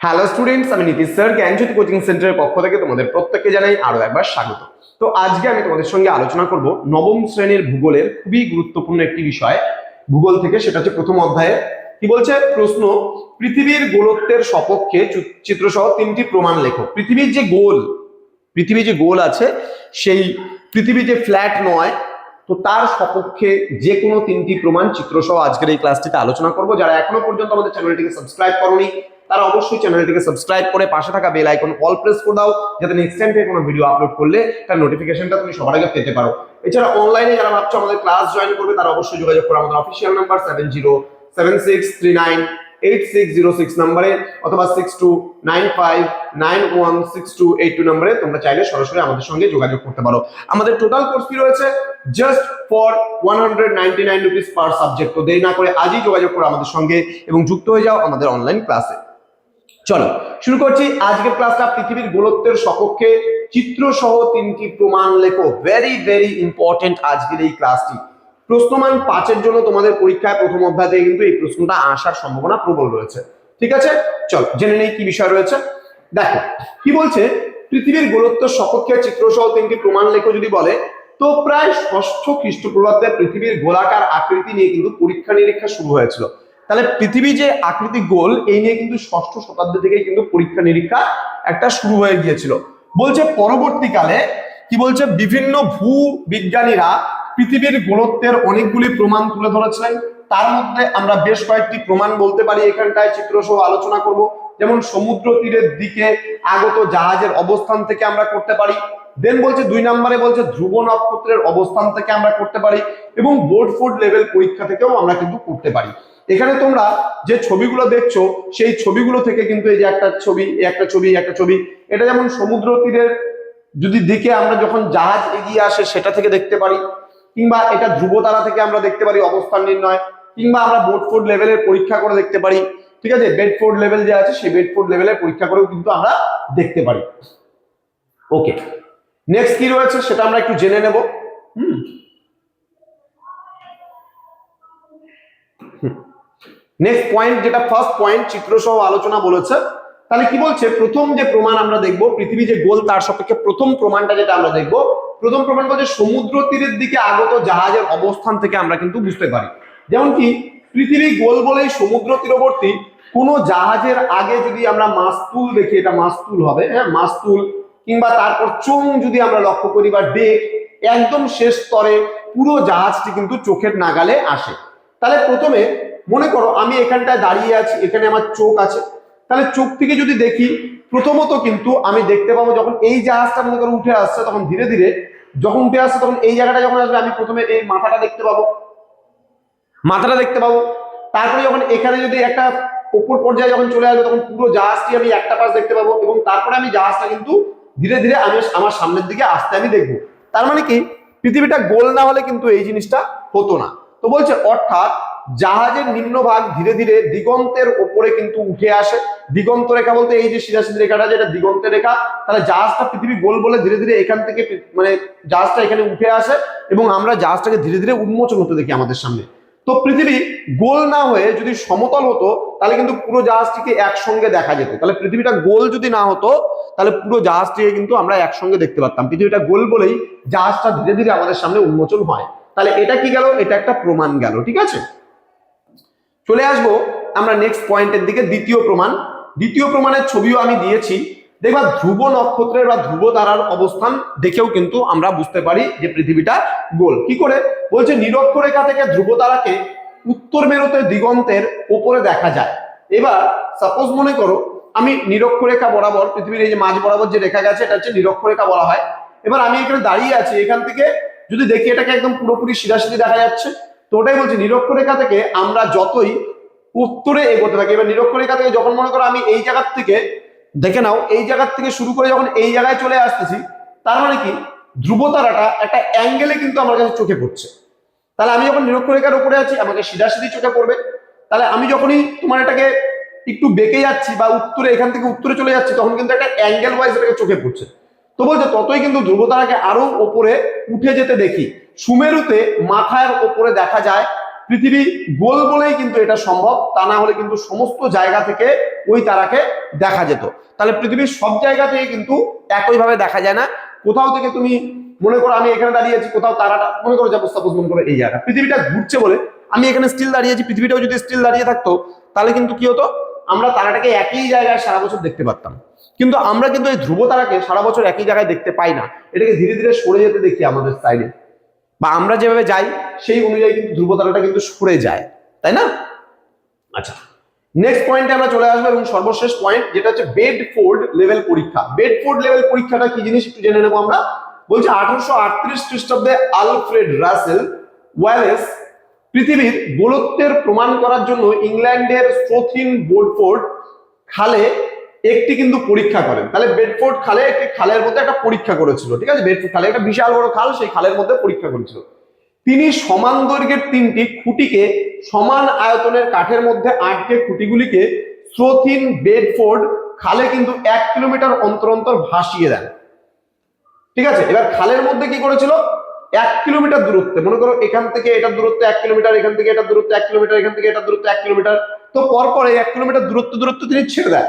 Hello students আমি Nitish sir জ্ঞানজ্যোতি coaching সেন্টারের পক্ষ থেকে তোমাদের প্রত্যেককে জানাই আরও একবার স্বাগত। তো আজকে আমি তোমাদের সঙ্গে আলোচনা করব নবম শ্রেণির ভূগোলের খুবই গুরুত্বপূর্ণ একটি বিষয়। ভূগোল থেকে সেটা হচ্ছে প্রথম অধ্যায়ে। কি বলছে? প্রশ্ন, পৃথিবীর গোলত্বের সপক্ষে চিত্র সহ তিনটি প্রমাণ লেখো। পৃথিবীর যে গোল পৃথিবী যে গোল আছে, সেই পৃথিবী যে ফ্ল্যাট নয়, তো তার সপক্ষে যে কোনো তিনটি প্রমাণ চিত্রসহ আজকের এই ক্লাসটিতে আলোচনা করব। যারা এখনও পর্যন্ত আমাদের চ্যানেলটিকে সাবস্ক্রাইব করনি তারা অবশ্যই চ্যানেলটিকে সাবস্ক্রাইব করে পাশে থাকা বেল আইকন অল প্রেস করে দাও, যাতে নেক্সট টাইম থেকে কোনো ভিডিও আপলোড করলে তার নোটিফিকেশনটা তুমি সবার আগে পেতে পারো। এছাড়া অনলাইনে যারা ভাবছ আমাদের ক্লাস জয়েন করবে, তারা অবশ্যই যোগাযোগ করো আমাদের official number seven zero seven six three nine eight six zero six নাম্বারে অথবা six two nine five nine one six two eight two নাম্বারে তোমরা চাইলে সরাসরি আমাদের সঙ্গে যোগাযোগ করতে পারো। আমাদের টোটাল কোর্স ফি রয়েছে just for one hundred ninety nine rupees per subject তো দেরি না করে আজই যোগাযোগ করো আমাদের সঙ্গে এবং যুক্ত হয়ে যাও আমাদের অনলাইন ক্লাসে চলো, শুরু করছি আজকের ক্লাসটা পৃথিবীর গোলত্বের সপক্ষে। চিত্র সহ তিনটি প্রমাণ লেখো। ভেরি ভেরি ইম্পর্টেন্ট আজকের এই ক্লাসটি প্রশ্নমান পাঁচের জন্য তোমাদের পরীক্ষায় প্রথম অধ্যায় কিন্তু এই প্রশ্নটা আসার সম্ভাবনা প্রবল রয়েছে। ঠিক আছে? চল, জেনে নেই কি বিষয় রয়েছে। দেখো, কি বলছে? পৃথিবীর গোলত্ব সপক্ষে চিত্র সহ তিনটি প্রমাণ লেখো যদি বলে, তো প্রায় ষষ্ঠ খ্রিস্টপূর্বাব্দে পৃথিবীর গোলাকার আকৃতি নিয়ে কিন্তু পরীক্ষা নিরীক্ষা শুরু হয়েছিল। তাহলে পৃথিবী যে আকৃতি গোল, এই নিয়ে কিন্তু ষষ্ঠ শতাব্দী থেকে কিন্তু পরীক্ষা নিরীক্ষা একটা শুরু হয়ে গিয়েছিল। বলছে পরবর্তীকালে কি বলছে? বিভিন্ন ভূ বিজ্ঞানীরা পৃথিবীর গোলত্বের অনেকগুলি প্রমাণ তুলে ধরেছিলেন। তার মধ্যে আমরা বেশ কয়েকটি প্রমাণ বলতে পারি। এখানটায় চিত্রসহ আলোচনা করব। যেমন সমুদ্র তীরের দিকে আগত জাহাজের অবস্থান থেকে আমরা করতে পারি। দেন বলছে দুই নম্বরে বলছে ধ্রুব নক্ষত্রের অবস্থান থেকে আমরা করতে পারি। এবং বোর্ড ফোর্ড লেভেল পরীক্ষা থেকেও আমরা কিন্তু করতে পারি। এখানে তোমরা যে ছবিগুলো দেখছ, সেই ছবিগুলো থেকে কিন্তু এই যে একটা ছবি একটা ছবি একটা ছবি, এটা যেমন সমুদ্র তীরের যদি দিকে আমরা যখন জাহাজ এগিয়ে আসে, সেটা থেকে দেখতে পারি, কিংবা এটা ধ্রুবতারা থেকে আমরা দেখতে পারি, অবস্থান নির্ণয়, কিংবা আমরা বোর্ডফোর্ড লেভেলের পরীক্ষা করে দেখতে পারি, ঠিক আছে? বেডফোর্ড লেভেল যে আছে, সেই বেডফোর্ড লেভেলের পরীক্ষা করেও কিন্তু আমরা দেখতে পারি। ওকে, নেক্সট কি রয়েছে সেটা আমরা একটু জেনে নেব। হুম? নেক্সট পয়েন্ট যেটা ফার্স্ট পয়েন্ট চিত্র সহ আলোচনা বলেছে, তাহলে কি বলছে? প্রথম যে প্রমাণ আমরা দেখব, পৃথিবী যে গোল, তার সপক্ষে প্রথম প্রমাণটা যেটা আমরা দেখব, প্রথম প্রমাণ বলছে সমুদ্র তীরের দিকে আগত জাহাজের অবস্থান থেকে আমরা কিন্তু বুঝতে পারি। যেমন কি, পৃথিবী গোল বলেই সমুদ্র তীরবর্তী, কোনো জাহাজের আগে যদি আমরা মাস্তুল দেখি, এটা মাস্তুল হবে হ্যাঁ মাস্তুল, কিংবা তারপর চোং যদি আমরা লক্ষ্য করি বা ডেক, একদম শেষ স্তরে পুরো জাহাজটি কিন্তু চোখের নাগালে আসে। তাহলে প্রথমে মনে করো আমি এখানটায় দাঁড়িয়ে আছি, এখানে আমার চোখ আছে। তাহলে চোখ থেকে যদি দেখি, প্রথমত কিন্তু আমি দেখতে পাবো যখন এই জাহাজটা মনে করো উঠে আসছে, তখন ধীরে ধীরে যখন উঠে আসছে, তখন এই জায়গাটা যখন আসবে, আমি প্রথমে এই মাথাটা দেখতে পাবো। মাথাটা দেখতে পাবো। তারপরে যখন এখানে যদি একটা উপর পর্যায়ে যখন চলে আসবে, তখন পুরো জাহাজটি আমি একটা পাশ দেখতে পাবো এবং তারপরে আমি জাহাজটা কিন্তু ধীরে ধীরে আমি আমার সামনের দিকে আসতে আমি দেখব। তার মানে কি? পৃথিবীটা গোল না হলে কিন্তু এই জিনিসটা হতো না। তো বলছে, অর্থাৎ জাহাজের নিম্নভাগ ধীরে ধীরে দিগন্তের ওপরে কিন্তু উঠে আসে। দিগন্ত রেখা বলতে এই যে সিধাসিধি রেখাটা যেটা দিগন্তের রেখা, তাহলে জাহাজটা পৃথিবী গোল বলে ধীরে ধীরে এখান থেকে মানে জাহাজটা এখানে উঠে আসে এবং আমরা জাহাজটাকে ধীরে ধীরে উন্মোচন হতে দেখি আমাদের সামনে। তো পৃথিবী গোল না হয়ে যদি সমতল হতো, তাহলে কিন্তু পুরো জাহাজটিকে একসঙ্গে দেখা যেত। তাহলে পৃথিবীটা গোল যদি না হতো, তাহলে পুরো জাহাজটিকে কিন্তু আমরা একসঙ্গে দেখতে পারতাম। পৃথিবীটা গোল বলেই জাহাজটা ধীরে ধীরে আমাদের সামনে উন্মোচন হয়। তাহলে এটা কি গেল? এটা একটা প্রমাণ গেল, ঠিক আছে? চলে আসব আমরা নেক্সট পয়েন্টের দিকে, দ্বিতীয় প্রমাণ। দ্বিতীয় প্রমাণের ছবিও আমি দিয়েছি। দেখবা, ধ্রুব নক্ষত্রের বা ধ্রুব তারার অবস্থান দেখেও কিন্তু আমরা বুঝতে পারি যে পৃথিবীটা গোল। কি করে? বলছে, নিরক্ষরেখা থেকে ধ্রুব তারাকে উত্তর মেরুতে দিগন্তের ওপরে দেখা যায়। এবার সাপোজ মনে করো, আমি নিরক্ষরেখা বরাবর, পৃথিবীর এই যে মাঝ বরাবর যে রেখা গেছে, এটা হচ্ছে নিরক্ষরেখা বলা হয়। এবার আমি এখানে দাঁড়িয়ে আছি, এখান থেকে যদি দেখি, এটাকে একদম পুরোপুরি সিধাসিধি দেখা যাচ্ছে। তো ওটাই বলছি, নিরক্ষরেখা থেকে আমরা যতই উত্তরে এগোতে থাকি, এবার নিরক্ষরেখা থেকে যখন মনে করো আমি এই জায়গার থেকে দেখে নাও, এই জায়গার থেকে শুরু করে যখন এই জায়গায় চলে আসতেছি, তার মানে কি? ধ্রুবতারাটা একটা অ্যাঙ্গেলে কিন্তু আমার কাছে চোখে পড়ছে। তাহলে আমি যখন নিরক্ষরেখার উপরে আছি, আমাকে সিধাসিধি চোখে পড়বে। তাহলে আমি যখনই তোমার এটাকে একটু বেঁকে যাচ্ছি বা উত্তরে, এখান থেকে উত্তরে চলে যাচ্ছি, তখন কিন্তু একটা অ্যাঙ্গেল ওয়াইজ এটাকে চোখে পড়ছে। তো বলছে, ততই কিন্তু ধ্রুবতারাকে আরও ওপরে উঠে যেতে দেখি। সুমেরুতে মাথার ওপরে দেখা যায়, পৃথিবী গোল বলেই কিন্তু এটা সম্ভব, তা না হলে কিন্তু সমস্ত জায়গা থেকে ওই তারাকে দেখা যেত। তাহলে পৃথিবীর সব জায়গা থেকে কিন্তু একইভাবে দেখা যায় না। কোথাও থেকে তুমি মনে করো, আমি এখানে দাঁড়িয়ে আছি, কোথাও তারাটা, মনে করো যাব সাপোজ মনে করো এই জায়গা পৃথিবীটা ঘুরছে বলে, আমি এখানে স্টিল দাঁড়িয়ে আছি, পৃথিবীটাও যদি স্টিল দাঁড়িয়ে থাকতো, তাহলে কিন্তু কি হতো? আমরা তারাটাকে একই জায়গায় সারা বছর দেখতে পারতাম। কিন্তু আমরা কিন্তু এই ধ্রুব তারাকে সারা বছর একই জায়গায় দেখতে পাই না। এটাকে ধীরে ধীরে সরে যেতে দেখি আমাদের সাইডে বা আমরা যেভাবে যাই, সেই অনুযায়ী কিন্তু ধ্রুব তারাটা কিন্তু সরে যায়। তাই না? আচ্ছা নেক্সট পয়েন্টে আমরা চলে আসব এবং সর্বশেষ পয়েন্ট যেটা হচ্ছে বেডফোর্ড লেভেল পরীক্ষা। বেডফোর্ড লেভেল পরীক্ষাটা কি জিনিস একটু জেনে নেব আমরা। বলছে আঠারোশো আটত্রিশ খ্রিস্টাব্দে আলফ্রেড রাসেল ওয়ালেস পৃথিবীর গোলত্বের প্রমাণ করার জন্য ইংল্যান্ডের স্ট্রোথিন বোর্ডফোর্ড খালে একটি কিন্তু পরীক্ষা করেন। তাহলে বেডফোর্ড খালে একটি খালের মধ্যে একটা পরীক্ষা করেছিল, ঠিক আছে? বেডফোর্ড খালে একটা বিশাল বড় খাল, সেই খালের মধ্যে পরীক্ষা করেছিল। তিনি সমান দৈর্ঘ্যের তিনটি খুঁটিকে সমান আয়তনের কাঠের মধ্যে আটকে খুঁটিগুলিকে স্রোথিন বেডফোর্ড খালে কিন্তু এক কিলোমিটার অন্তর অন্তর ভাসিয়ে দেন। ঠিক আছে? এবার খালের মধ্যে কি করেছিল? এক কিলোমিটার দূরত্বে, মনে করো এখান থেকে এটার দূরত্ব এক কিলোমিটার, এখান থেকে এটার দূরত্ব এক কিলোমিটার, এখান থেকে এটার দূরত্ব এক কিলোমিটার। তো পরপর এই এক কিলোমিটার দূরত্ব দূরত্ব তিনি ছেড়ে দেন।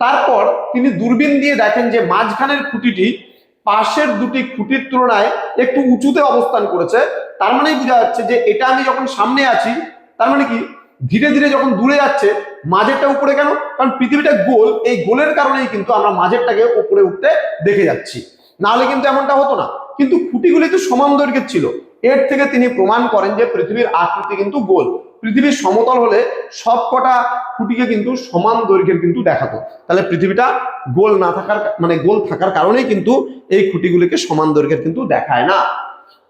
তারপর তিনি দূরবীন দিয়ে দেখেন যে মাঝখানের খুঁটিটি পাশের দুটি খুঁটির তুলনায় একটু উঁচুতে অবস্থান করেছে। তার মানে বোঝা যাচ্ছে যে এটা আমি যখন সামনে আছি, তার মানে কি? ধীরে ধীরে যখন দূরে যাচ্ছে, মাঝেরটা উপরে কেন? কারণ পৃথিবীটা গোল, এই গোলের কারণেই কিন্তু আমরা মাঝেরটাকে উপরে উঠতে দেখে যাচ্ছি। নাহলে কিন্তু এমনটা হতো না। কিন্তু খুঁটিগুলি তো সমান দৈর্ঘ্যের ছিল। এর থেকে তিনি প্রমাণ করেন যে পৃথিবীর আকৃতি কিন্তু গোল। পৃথিবীর সমতল হলে সব কটা খুঁটিকে কিন্তু সমান দৈর্ঘ্যের কিন্তু দেখাতো। তাহলে পৃথিবীটা গোল না থাকার মানে গোল থাকার কারণেই কিন্তু এই খুঁটিগুলিকে সমান দৈর্ঘ্যের কিন্তু দেখায় না।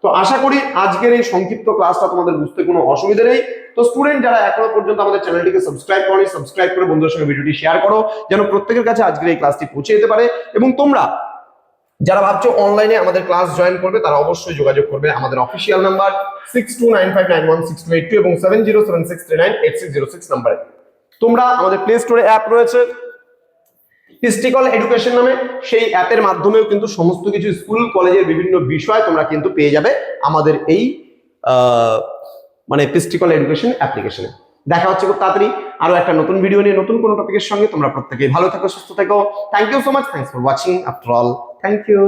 তো আশা করি আজকের এই সংক্ষিপ্ত ক্লাসটা তোমাদের বুঝতে কোনো অসুবিধা নেই। তো স্টুডেন্ট যারা এখনও পর্যন্ত আমাদের চ্যানেলটিকে সাবস্ক্রাইব করো সাবস্ক্রাইব করে বন্ধুদের সঙ্গে ভিডিওটি শেয়ার করো, যেন প্রত্যেকের কাছে আজকের এই ক্লাসটি পৌঁছে যেতে পারে। এবং তোমরা যারা ভাবছ অনলাইনে আমাদের ক্লাস জয়েন করবে, তারা অবশ্যই যোগাযোগ করবে আমাদের official number six two nine five nine one six two eight two এবং seven zero seven six three nine eight six zero six নাম্বারে তোমরা আমাদের প্লে স্টোরে অ্যাপ রয়েছে। হিস্টিকল এডুকেশন নামে সেই অ্যাপের মাধ্যমেও কিন্তু সমস্ত কিছু স্কুল কলেজের বিভিন্ন বিষয় তোমরা কিন্তু পেয়ে যাবে আমাদের এই মানে পিস্টিকল এডুকেশন অ্যাপ্লিকেশনে দেখা হচ্ছে খুব তাড়াতাড়ি আরও একটা নতুন ভিডিও নিয়ে, নতুন কোনো টপিকের সঙ্গে। তোমরা প্রত্যেকেই ভালো থাকো, সুস্থ থাকো। Thank you so much thanks for watching after all thank you